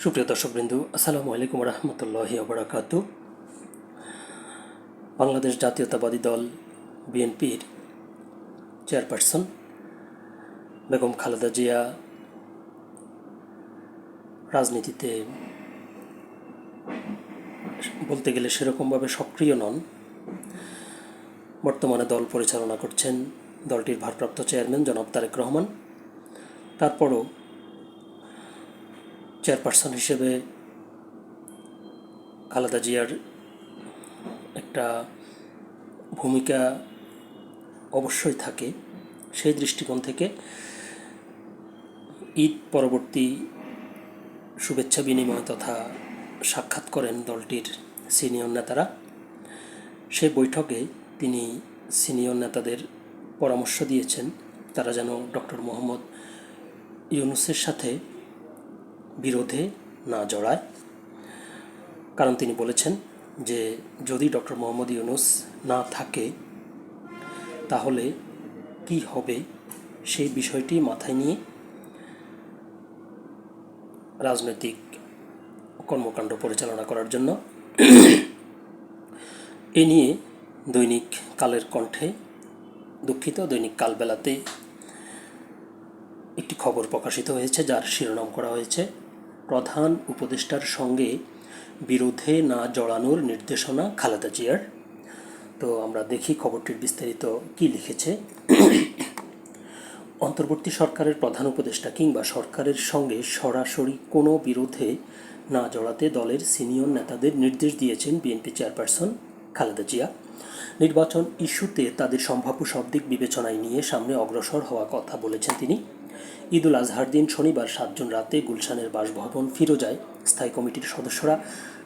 সুপ্রিয় দর্শকবৃন্দু, আসসালামু আলাইকুম রহমতুল্লাহি আবরাকাতু বাংলাদেশ জাতীয়তাবাদী দল বিএনপির চেয়ারপারসন বেগম খালেদা জিয়া রাজনীতিতে বলতে গেলে সেরকমভাবে সক্রিয় নন। বর্তমানে দল পরিচালনা করছেন দলটির ভারপ্রাপ্ত চেয়ারম্যান জনাব তারেক রহমান। তারপরও চেয়ারপারসন হিসেবে খালেদা জিয়ার একটা ভূমিকা অবশ্যই থাকে সেই দৃষ্টিকোণ থেকে ঈদ পরবর্তী শুভেচ্ছা বিনিময় তথা সাক্ষাৎ করেন দলটির সিনিয়র নেতারা। সেই বৈঠকে তিনি সিনিয়র নেতাদের পরামর্শ দিয়েছেন, তারা যেন ডক্টর মোহাম্মদ ইউনুসের সাথে বিরোধে না জড়ায়। কারণ তিনি বলেছেন যে, যদি ডক্টর মোহাম্মদ ইউনুস না থাকে, তাহলে কি হবে সেই বিষয়টি মাথায় নিয়ে রাজনৈতিক কর্মকাণ্ড পরিচালনা করার জন্য। এ নিয়ে দৈনিক কালের কণ্ঠে দুঃখিত। দৈনিক কালবেলাতে একটি খবর প্রকাশিত হয়েছে, যার শিরোনাম করা হয়েছে প্রধান উপদেষ্টার সঙ্গে বিরোধে না জড়ানোর নির্দেশনা খালেদা জিয়ার। তো আমরা দেখি খবরটির বিস্তারিত কি লিখেছে। অন্তর্বর্তী সরকারের প্রধান উপদেষ্টা কিংবা সরকারের সঙ্গে সরাসরি কোনো বিরোধে না জড়াতে দলের সিনিয়র নেতাদের নির্দেশ দিয়েছেন বিএনপি চেয়ারপারসন খালেদা জিয়া। নির্বাচন ইস্যুতে তাদের সম্ভাব্য সব দিক বিবেচনায় নিয়ে সামনে অগ্রসর হওয়া কথা বলেছেন তিনি। ঈদুল আজহার দিন শনিবার সাতজন রাতে গুলশানের বাসভবন ফিরোজায় স্থায়ী কমিটির সদস্যরা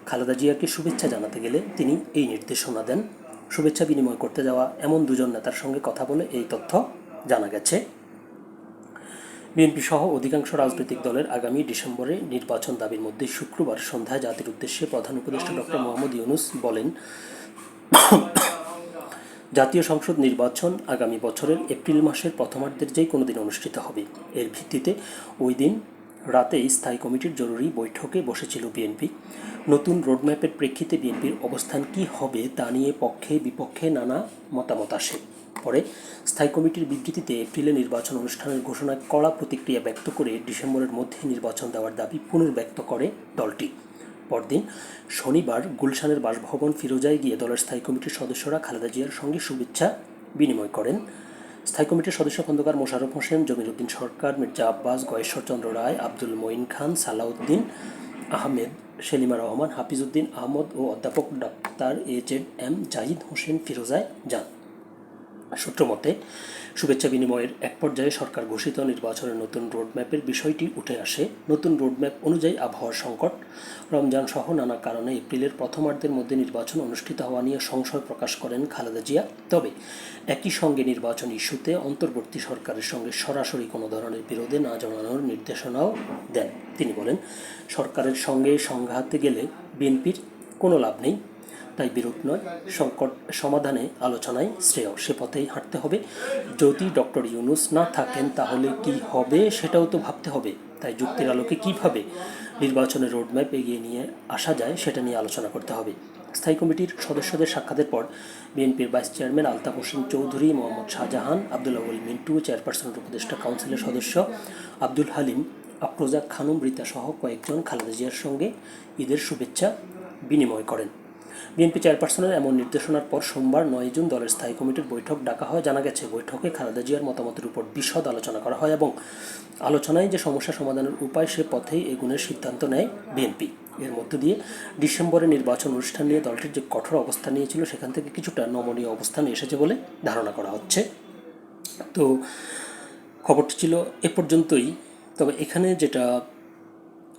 খালেদা জিয়াকে শুভেচ্ছা জানাতে গেলে তিনি এই নির্দেশনা দেন। শুভেচ্ছা বিনিময় করতে যাওয়া এমন দুজন নেতার সঙ্গে কথা বলে এই তথ্য জানা গেছে। বিএনপি সহ অধিকাংশ রাজনৈতিক দলের আগামী ডিসেম্বরে নির্বাচন দাবির মধ্যে শুক্রবার সন্ধ্যায় জাতির উদ্দেশ্যে প্রধান উপদেষ্টা ডক্টর মোহাম্মদ ইউনুস বলেন জাতীয় সংসদ নির্বাচন আগামী বছরের এপ্রিল মাসের প্রথমার্ধের যেই কোনো দিন অনুষ্ঠিত হবে। এর ভিত্তিতে ওই দিন রাতে স্থায়ী কমিটির জরুরি বৈঠকে বসেছিল বিএনপি। নতুন রোডম্যাপের প্রেক্ষিতে বিএনপির অবস্থান কি হবে তা নিয়ে পক্ষে বিপক্ষে নানা মতামত আসে। পরে স্থায়ী কমিটির বিবৃতিতে এপ্রিলে নির্বাচন অনুষ্ঠানের ঘোষণায় কড়া প্রতিক্রিয়া ব্যক্ত করে ডিসেম্বরের মধ্যে নির্বাচন দেওয়ার দাবি পুনর্ব্যক্ত করে দলটি। পরদিন শনিবার গুলশানের বাসভবন ফিরোজায় গিয়ে দলের স্থায়ী কমিটির সদস্যরা খালেদা জিয়ার সঙ্গে শুভেচ্ছা বিনিময় করেন। স্থায়ী কমিটির সদস্য খন্দকার মোশাররফ হোসেন জমির উদ্দিন সরকার, মির্জা আব্বাস গয়েশ্বরচন্দ্র রায়, আব্দুল মঈন খান, সালাউদ্দিন আহমেদ, সেলিমা রহমান, হাফিজউদ্দিন আহমদ ও অধ্যাপক doctor A Z M Zahid Hossain ফিরোজায় যান। সূত্রমতে শুভেচ্ছা বিনিময়ের এক পর্যায়ে সরকার ঘোষিত নির্বাচনের নতুন রোডম্যাপের বিষয়টি উঠে আসে। নতুন রোডম্যাপ অনুযায়ী আবহাওয়ার সংকট, রমজান সহ নানা কারণে এপ্রিলের প্রথমার্ধের মধ্যে নির্বাচন অনুষ্ঠিত হওয়া নিয়ে সংশয় প্রকাশ করেন খালেদা জিয়া। তবে, একই সঙ্গে নির্বাচন ইস্যুতে অন্তর্বর্তী সরকারের সঙ্গে সরাসরি কোনো ধরনের বিরোধে না জানানোর নির্দেশনাও দেন। তিনি বলেন, সরকারের সঙ্গে সংঘাতে গেলে বিএনপির কোনো লাভ নেই। তাই বিরোধ নয়, সংকট সমাধানে আলোচনায় শ্রেয়। সে পথেই হাঁটতে হবে। যদি ডক্টর ইউনুস না থাকেন, তাহলে কি হবে সেটাও তো ভাবতে হবে। তাই যুক্তির আলোকে কীভাবে নির্বাচনের রোডম্যাপ এগিয়ে নিয়ে আসা যায়, সেটা নিয়ে আলোচনা করতে হবে। স্থায়ী কমিটির সদস্যদের সাক্ষাতের পর বিএনপির ভাইস চেয়ারম্যান আলতাফ হোসেন চৌধুরী, মোহাম্মদ শাহজাহান আবদুল্লাহ মিন্টু, চেয়ারপারসনের উপদেষ্টা কাউন্সিলের সদস্য আব্দুল হালিম, আফরোজা খানুম রীতা সহ কয়েকজন খালেদা জিয়ার সঙ্গে ঈদের শুভেচ্ছা বিনিময় করেন। বিএনপি চেয়ারপারসনের এমন নির্দেশনার পর সোমবার নয় জুন দলের স্থায়ী কমিটির বৈঠক ডাকা হয়। জানা গেছে, বৈঠকে খালেদা জিয়ার মতামতের উপর বিশদ আলোচনা করা হয় এবং আলোচনায় যে সমস্যা সমাধানের উপায়, সে পথেই এগুনের সিদ্ধান্ত নেয় বিএনপি। এর মধ্য দিয়ে ডিসেম্বরে নির্বাচন অনুষ্ঠান নিয়ে দলটির যে কঠোর অবস্থান নিয়েছিল, সেখান থেকে কিছুটা নমনীয় অবস্থানে এসেছে বলে ধারণা করা হচ্ছে। তো খবরটি ছিল এ পর্যন্তই। তবে এখানে যেটা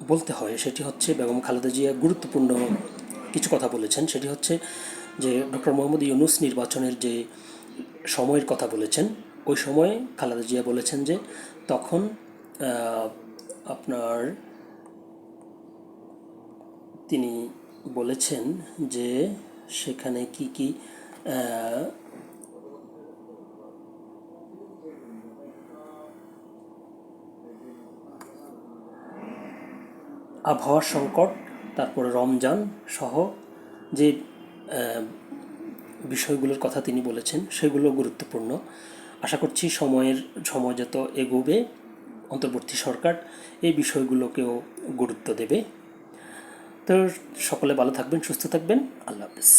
বলতে হয়, সেটি হচ্ছে, বেগম খালেদা জিয়া গুরুত্বপূর্ণ কিছু কথা বলেছেন, সেটি হচ্ছে যে ডক্টর মোহাম্মদ ইউনুস নির্বাচনের যে সময়ের কথা বলেছেন, ওই সময়ে খালেদা জিয়া বলেছেন যে তখন আপনার তিনি বলেছেন যে সেখানে কি কি আবহাওয়ার সংকট তারপরে রমজান সহ যে বিষয়গুলোর কথা তিনি বলেছেন, সেগুলো গুরুত্বপূর্ণ। আশা করছি সময়ের সময় যত এগোবে, অন্তর্বর্তী সরকার এই বিষয়গুলোকেও গুরুত্ব দেবে। তো সকলে ভালো থাকবেন, সুস্থ থাকবেন। আল্লাহ হাফিজ।